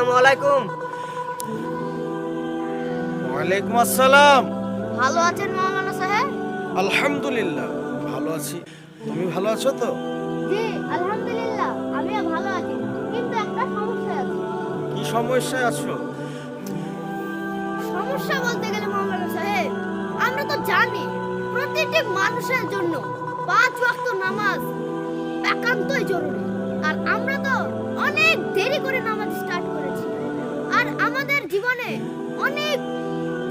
আসসালামু আলাইকুম। ওয়ালাইকুম আসসালাম। ভালো আছেন মাওলানা সাহেব? আলহামদুলিল্লাহ ভালো আছি। তুমি ভালো আছো তো? জি আলহামদুলিল্লাহ আমিও ভালো আছি। কিন্তু একটা সমস্যা আছে। কি সমস্যায় আছো? সমস্যা বলতে গেলে মাওলানা সাহেব আমরা তো জানি প্রতিটি মানুষের জন্য পাঁচ ওয়াক্ত নামাজ একান্তই জরুরি। আর আমরা তো অনেক দেরি করে নামাজ আর আমাদের জীবনে অনেক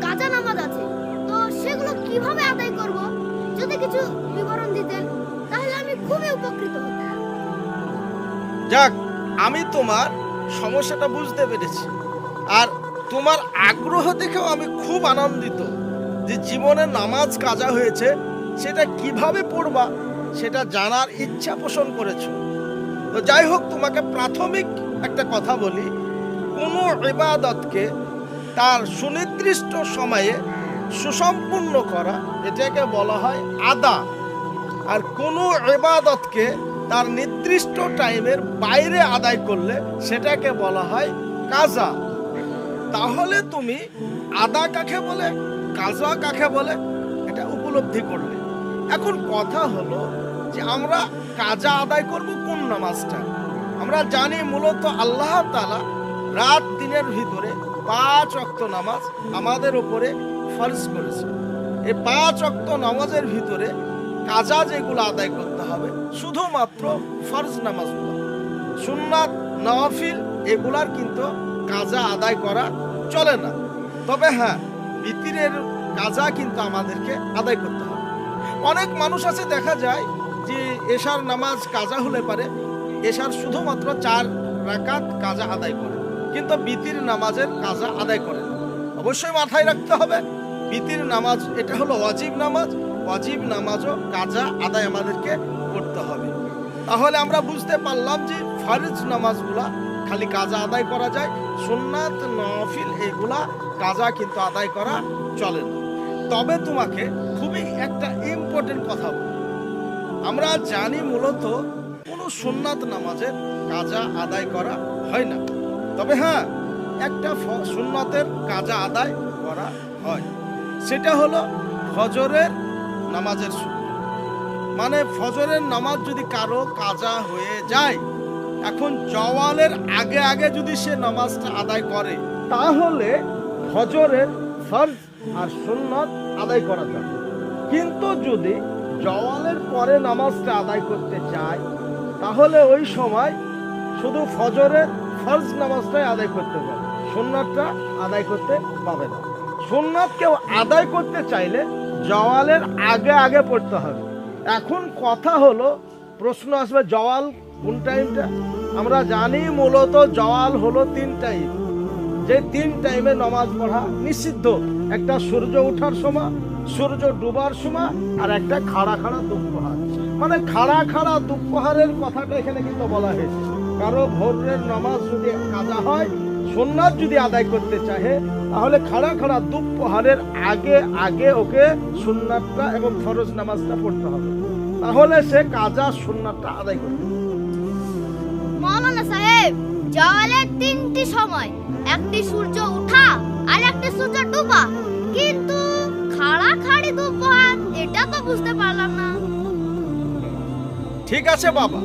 কাজা নামাজ আছে। তো সেগুলো কীভাবে আদায় করব? যদি কিছু বিবরণ দিতেন, তাহলে আমি খুবই উপকৃত হতাম। যাক, আমি তোমার সমস্যাটা বুঝতে পেরেছি। আর তোমার আগ্রহ দেখেও আমি খুব আনন্দিত যে জীবনে নামাজ কাজা হয়েছে, সেটা কীভাবে পড়বা, সেটা জানার ইচ্ছা পোষণ করেছ। তো যাই হোক, তোমাকে প্রাথমিক একটা কথা বলি। কোনো ইবাদতকে তার সুনির্দিষ্ট সময়ে সুসম্পূর্ণ করা, এটাকে বলা হয় আদা। আর কোনো ইবাদতকে তার নির্দিষ্ট টাইমের বাইরে আদায় করলে সেটাকে বলা হয় কাজা। তাহলে তুমি আদা কাকে বলে, কাজা কাকে বলে, এটা উপলব্ধি করলে। এখন কথা হলো যে আমরা কাজা আদায় করব কোন নামাজটা? আমরা জানি মূলত আল্লাহ তাআলা রাত দিনের ভিতরে পাঁচ অক্ত নামাজ আমাদের উপরে ফরজ করেছে। এই পাঁচ অক্ত নামাজের ভিতরে কাজা যেগুলো আদায় করতে হবে, শুধুমাত্র ফরজ নামাজগুলো। সুন্নাত, নওয়াফিল এগুলার কিন্তু কাজা আদায় করা চলে না। তবে হ্যাঁ বিতিরের কাজা কিন্তু আমাদেরকে আদায় করতে হবে। অনেক মানুষ আছে দেখা যায় যে এশার নামাজ কাজা হলে পারে, এশার শুধুমাত্র চার রাকাত কাজা আদায় করে। কিন্তু বিতির নামাজের কাজা আদায় করে। না অবশ্যই মাথায় রাখতে হবে, বিতির নামাজ, এটা হলো ওয়াজিব নামাজ। ওয়াজিব নামাজও কাজা আদায় আমাদেরকে করতে হবে। তাহলে আমরা বুঝতে পারলাম যে ফরজ নামাজগুলা খালি কাজা আদায় করা যায়, সুন্নাত, নফিল এগুলা কাজা কিন্তু আদায় করা চলে না। তবে তোমাকে খুবই একটা ইম্পর্টেন্ট কথা বলি। আমরা জানি মূলত কোনো সুন্নাত নামাজের কাজা আদায় করা হয় না। তবে হ্যাঁ একটা সুন্নতের কাজা আদায় করা হয়। সেটা হলো ফজরের নামাজের মানে ফজরের নামাজ যদি কারও কাজা হয়ে যায়, এখন জওয়ালের আগে আগে যদি সে নামাজটা আদায় করে, তাহলে ফজরের ফরজ আর সুন্নত আদায় করা যাবে কিন্তু যদি জওয়ালের পরে নামাজটা আদায় করতে চায়, তাহলে ওই সময় শুধু ফজরের ফরজ নামাজটাই আদায় করতে পারবে সুন্নাতটা আদায় করতে পাবে না। সুন্নাত কেউ আদায় করতে চাইলে জওয়ালের আগে আগে পড়তে হবে। এখন কথা হলো, প্রশ্ন আসবে, জওয়াল কোন টাইমটা আমরা জানি মূলত জওয়াল হলো তিন টাইম যে তিন টাইমে নামাজ পড়া নিষিদ্ধ। একটা সূর্য ওঠার সময়, সূর্য ডুবার সময়, আর একটা খাড়া খাড়া দুঃখহার মানে খাড়া খাড়া দুঃখহারের কথাটা এখানে কিন্তু বলা হয়েছে। কারও ভোরের নামাজ যদি কাজা হয় সোননাথ যদি আদায় করতে চাহে তাহলে খাড়া খাড়া দুঃখহারের আগে আগে ওকে সুন্নাতটা এবং ফরজ নামাজটা পড়তে হবে। তাহলে সে কাজা সুন্নাতটা আদায় করবে। মাওলানা সাহেব জওয়ালের তিনটি সময় একটি সূর্য ওঠা আর একটি সূর্য ডুবা। কিন্তু খাড়া খাড়ি দুপুর এটা তো বুঝতে পারলাম না। ঠিক আছে বাবা।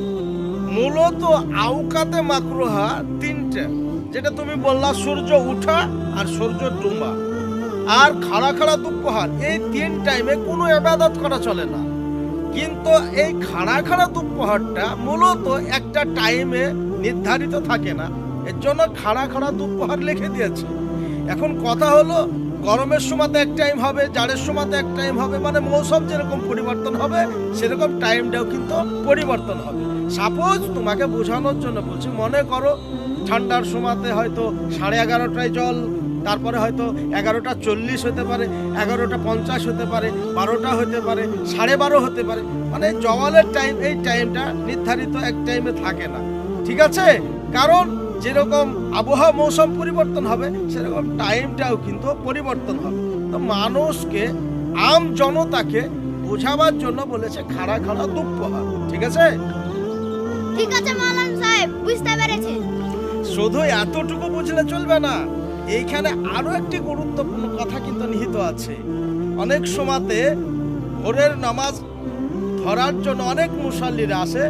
মূলত আউকাতে মাকরুহা তিনটা, যেটা তুমি বললা সূর্য উঠা আর সূর্য ডুবা। আর খাড়া খাড়া দুপহার এই তিন টাইমে কোনো ইবাদত করা চলে না। কিন্তু এই খাড়া খাড়া দুপহারটা মূলত একটা টাইমে নির্ধারিত থাকে না। এর জন্য খাড়া খাড়া দুপহার লিখে দিয়েছে। এখন কথা হলো, গরমের সময়তে এক টাইম হবে জাড়ের সময়তে এক টাইম হবে মানে মৌসুম যেরকম পরিবর্তন হবে, সেরকম টাইমটাও কিন্তু পরিবর্তন হবে। সাপোজ তোমাকে বোঝানোর জন্য বলছি, মনে করো ঠান্ডার সময়তে হয়তো সাড়ে এগারোটায় জল, তারপরে হয়তো এগারোটা চল্লিশ হতে পারে, এগারোটা পঞ্চাশ হতে পারে, বারোটা হতে পারে, সাড়ে বারো হতে পারে। মানে জওয়ালের টাইম এই টাইমটা নির্ধারিত এক টাইমে থাকে না। ঠিক আছে? কারণ যেরকম আবহাওয়া মৌসুম পরিবর্তন হবে, সেরকম টাইমটাও কিন্তু পরিবর্তন হবে। তো মানুষকে, আম জনতাকে বোঝাবার জন্য বলেছে, খাড়া খাড়া দুঃপহার। ঠিক আছে? ঠিক আছে মাওলানা সাহেব, বুঝতে পেরেছি। শুধু এতটুকু বুঝলে চলবে না, এইখানে আরও একটি গুরুত্বপূর্ণ কথা কিন্তু নিহিত আছে। অনেক সময়তে ভোরের নামাজ ধরার জন্য অনেক মুসাল্লিরা আসে।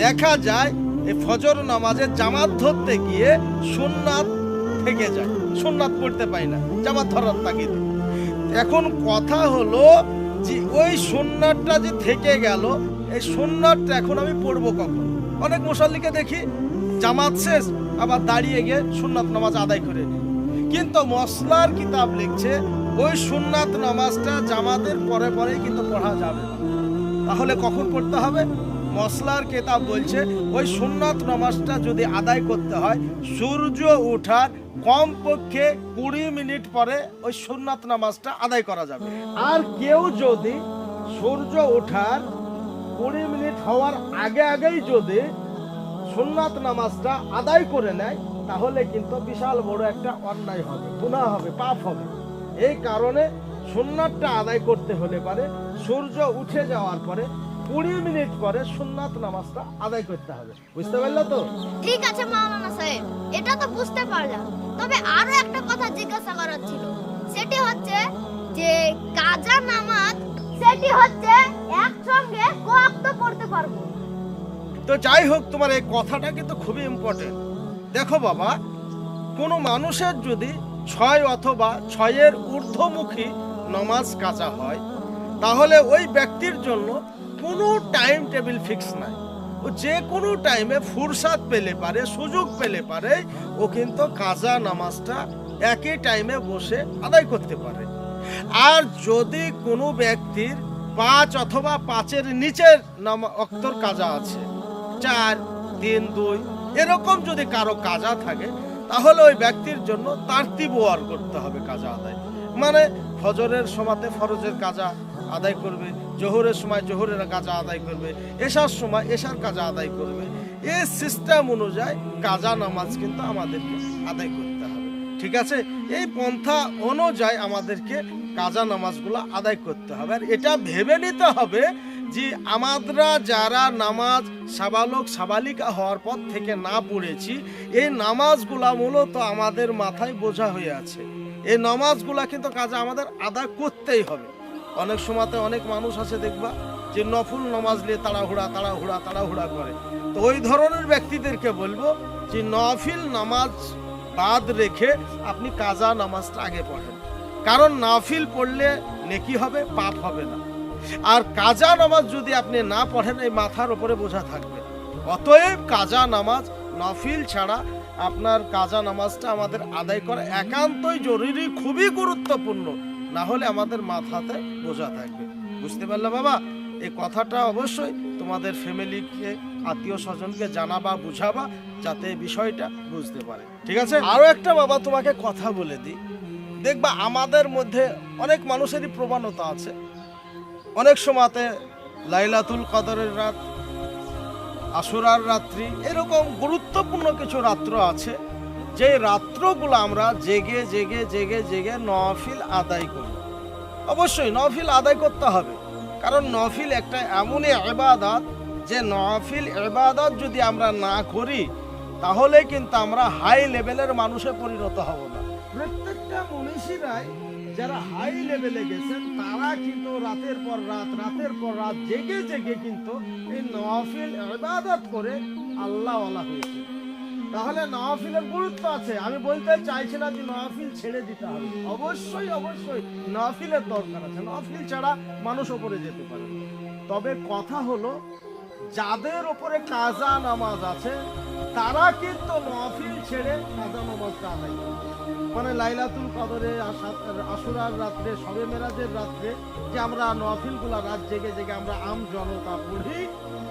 দেখা যায় এই ফজর নামাজে জামাত ধরতে গিয়ে সুন্নাত থেকে যায়। সুন্নাত পড়তে পাই না, জামাত ধরার তাগিদে। এখন কথা হলো যে, ওই সুন্নাতটা যে থেকে গেল, এই সুন্নাতটা এখন আমি পড়ব কখন? অনেক মুসল্লিকে দেখি জামাত শেষ, আবার দাঁড়িয়ে গিয়ে সুন্নাত নামাজ আদায় করে। নিই কিন্তু মশলার কিতাব লিখছে, ওই সুন্নাত নামাজটা জামাতের পরে পরেই কিন্তু পড়া যাবে তাহলে কখন পড়তে হবে? মশলার কেতাব বলছে, ওই সুন্নাত নামাজটা যদি আদায় করতে হয়, সূর্য ওঠার কমপক্ষে কুড়ি মিনিট পরে ওই সুন্নাত নামাজটা আদায় করা যাবে। আর কেউ যদি সূর্য ওঠার কুড়ি মিনিট হওয়ার আগে আগেই যদি সুন্নাত নামাজটা আদায় করে নেয়, তাহলে কিন্তু বিশাল বড় একটা অন্যায় হবে, গুনাহ হবে, পাপ হবে। এই কারণে সুন্নাতটা আদায় করতে হলে পারে সূর্য উঠে যাওয়ার পরে কুড়ি মিনিট পরে সুন্নাত নামাজটা আদায় করতে হবে। বুঝতে পারলে তো? ঠিক আছে মাওলানা সাহেব, এটা তো বুঝতে পারলাম। তবে আরও একটা কথা জিজ্ঞাসা করার ছিল। সেটি হচ্ছে যে কাজা নামাজ, সেটি হচ্ছে একসঙ্গে কত পড়তে পারব। তো যাই হোক, তোমার এই কথাটা কিন্তু খুবই ইম্পর্টেন্ট দেখো বাবা, কোনো মানুষের যদি ছয় অথবা ছয়ের ঊর্ধ্বমুখী নমাজ কাজা হয়, তাহলে ওই ব্যক্তির জন্য কোনো টাইম টেবিল ফিক্স নাই। ও যে কোনো টাইমে ফুরসাদ পেলে পারে, সুযোগ পেলে পারে, ও কিন্তু কাজা নামাজটা একই টাইমে বসে আদায় করতে পারে। আর যদি কোনো ব্যক্তির পাঁচ অথবা পাঁচের নিচের নাম অক্তর কাজা আছে। চার, তিন, দুই, এরকম যদি কারও কাজা থাকে, তাহলে ওই ব্যক্তির জন্য তার্তিব ওয়ার করতে হবে কাজা আদায়। মানে ফজরের সময়তে ফরজের কাজা আদায় করবে, জোহরের সময় জোহরের কাজা আদায় করবে, এশার সময় এশার কাজা আদায় করবে। এই সিস্টেম অনুযায়ী কাজা নামাজ কিন্তু আমাদেরকে আদায় করতে হবে। ঠিক আছে? এই পন্থা অনুযায়ী আমাদেরকে কাজা নামাজগুলো আদায় করতে হবে। আর এটা ভেবে নিতে হবে যে আমাদরা যারা নামাজ সাবালক সাবালিকা হওয়ার পর থেকে না পড়েছি, এই নামাজগুলা মূলত আমাদের মাথায় বোঝা হয়ে আছে। এই নামাজগুলা কিন্তু কাজে আমাদের আদায় করতেই হবে। অনেক সময়তে অনেক মানুষ আছে দেখবা যে নফল নামাজ নিয়ে তাড়াহুড়া তাড়াহুড়া তাড়াহুড়া করে। তো ওই ধরনের ব্যক্তিদেরকে বলব যে নফিল নামাজ বাদ রেখে আপনি কাজা নামাজটা আগে পড়েন। কারণ নাফিল পড়লে নেকি হবে, পাপ হবে না। আর কাজা নামাজ যদি আপনি না পড়েন, এই মাথার উপরে বোঝা থাকবে। অতএব কাজা নামাজ, নফিল ছাড়া আপনার কাজা নামাজটা আমাদের আদায় করা একান্তই জরুরি, খুবই গুরুত্বপূর্ণ। না হলে আমাদের মাথাতে বোঝা থাকবে। বুঝতে পারলে বাবা? এই কথাটা অবশ্যই তোমাদের ফ্যামিলিকে, আত্মীয় স্বজনকে জানাবা, বুঝাবা, যাতে বিষয়টা বুঝতে পারে। ঠিক আছে? আরও একটা বাবা তোমাকে কথা বলে দিই। দেখবা আমাদের মধ্যে অনেক মানুষেরই প্রবণতা আছে। অনেক সময়তে লাইলাতুল কদরের রাত আশুরার রাত্রি, এরকম গুরুত্বপূর্ণ কিছু রাত্র আছে। যে রাত্রগুলো আমরা জেগে জেগে জেগে জেগে নফিল আদায় করি। অবশ্যই নফিল আদায় করতে হবে। কারণ নফিল একটা এমনই এবাদত যে নফিল এবাদত যদি আমরা না করি, তাহলে কিন্তু আমরা হাই লেভেলের মানুষে পরিণত হব না। প্রত্যেকটা মনীষীরাই যারা হাই লেভেলে গেছেন, তারা কিন্তু রাতের পর রাত, রাতের পর রাত জেগে জেগে কিন্তু এই নফিল ইবাদত করে আল্লাহ হয়েছে। তাহলে নওয়াফিলের গুরুত্ব আছে। আমি বলতে চাইছি না যে নওয়াফিল ছেড়ে দিতে হবে। অবশ্যই অবশ্যই নওয়াফিলের দরকার আছে। নওয়াফিল ছাড়া মানুষ ওপরে যেতে পারে তবে কথা হলো, যাদের ওপরে কাজা নামাজ আছে, তারা কিন্তু নওয়াফিল ছেড়ে কাজা নামাজটা আদায় মানে লাইলাতুল কদরে আসুরার রাত্রে সবে মেরাজের রাত্রে যে আমরা নফিলগুলা রাত জেগে জেগে আমরা আম জনতা পড়ি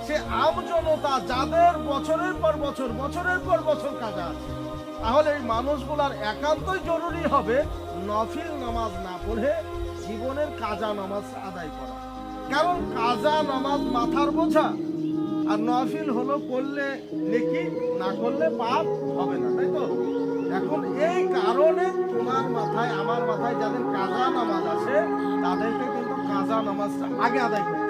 সে আম জনতা যাদের বছরের পর বছর, বছরের পর বছর কাজা আছে তাহলে এই মানুষগুলার একান্তই জরুরি হবে নফিল নামাজ না পড়ে জীবনের কাজা নামাজ আদায় করা। কারণ কাজা নামাজ মাথার বোঝা, আর নফিল হলো করলে নেকি, না করলে পাপ হবে না, তাই তো? এখন এই কারণে তোমার মাথায়, আমার মাথায় যাদের কাজা নামাজ আছে, তাদেরকে কিন্তু কাজা নামাজটা আগে আদায় হবে।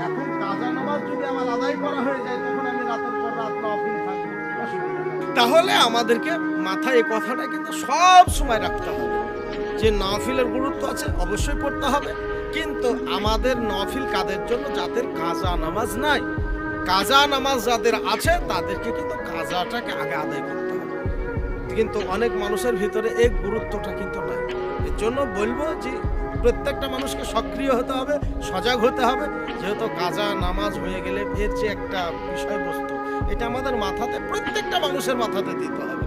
এখন কাজা নামাজ যদি আমার আদায় করা হয়ে যায়, তখন আমি রাতের পর রাত নফিল থাকব। অসুবিধা তাহলে আমাদেরকে মাথায় এই কথাটা কিন্তু সব সময় রাখতে হবে। যে নফিলের গুরুত্ব আছে, অবশ্যই পড়তে হবে। কিন্তু আমাদের নফিল কাদের জন্য? যাদের কাজা নামাজ নাই। কাজা নামাজ যাদের আছে, তাদেরকে কিন্তু কাজাটাকে আগে আদায় করতে হবে। কিন্তু অনেক মানুষের ভিতরে এই গুরুত্বটা কিন্তু নাই। এর জন্য বলব যে প্রত্যেকটা মানুষকে সক্রিয় হতে হবে, সজাগ হতে হবে। যেহেতু কাজা, নামাজ হয়ে গেলে এর যে একটা বিষয়বস্তু, এটা আমাদের মাথাতে, প্রত্যেকটা মানুষের মাথাতে দিতে হবে।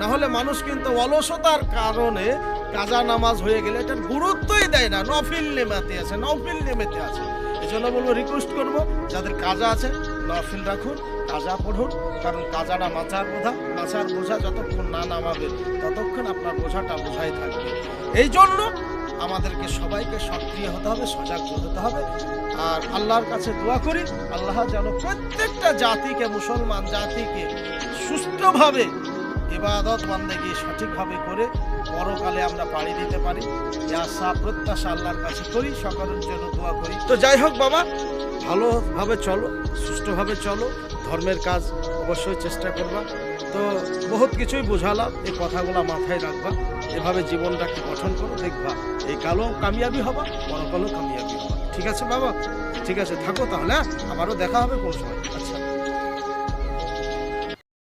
না হলে মানুষ কিন্তু অলসতার কারণে কাজা, নামাজ হয়ে গেলে এটার গুরুত্বই দেয় না। নফিল নেমেতে আছে, নফিল নেমেতে আছে। এই জন্য বলব রিকোয়েস্ট করব, যাদের কাজা আছে, নফিল রাখুন, কাজা পড়ুন, কারণ কাজাটা মাচার বোঝা মাচার বোঝা যতক্ষণ না নামাবে ততক্ষণ আপনার বোঝাটা বোঝাই থাকবে। এই জন্য আমাদেরকে সবাইকে সক্রিয় হতে হবে, সজাগ হতে হবে। আর আল্লাহর কাছে দোয়া করি, আল্লাহ যেন প্রত্যেকটা জাতিকে, মুসলমান জাতিকে সুষ্ঠুভাবে ইবাদত বান্দেগি সঠিকভাবে করে পরকালে আমরা পাড়ি দিতে পারি। আশা, প্রত্যাশা আল্লাহর কাছে করি, সকলের জন্য দোয়া করি। তো যাই হোক বাবা, ভালোভাবে চলো সুষ্ঠুভাবে চলো, ধর্মের কাজ অবশ্যই চেষ্টা করবা। তো বহুত কিছুই বুঝালাম এই কথাগুলো মাথায় রাখবা। এভাবে জীবনটাকে গঠন করো, দেখবা এই কালো কামিয়াবি হবা বড় কালো কামিয়াবি হবা। ঠিক আছে বাবা? ঠিক আছে, থাকো তাহলে হ্যাঁ? আবারও দেখা হবে কোন সময়। আচ্ছা।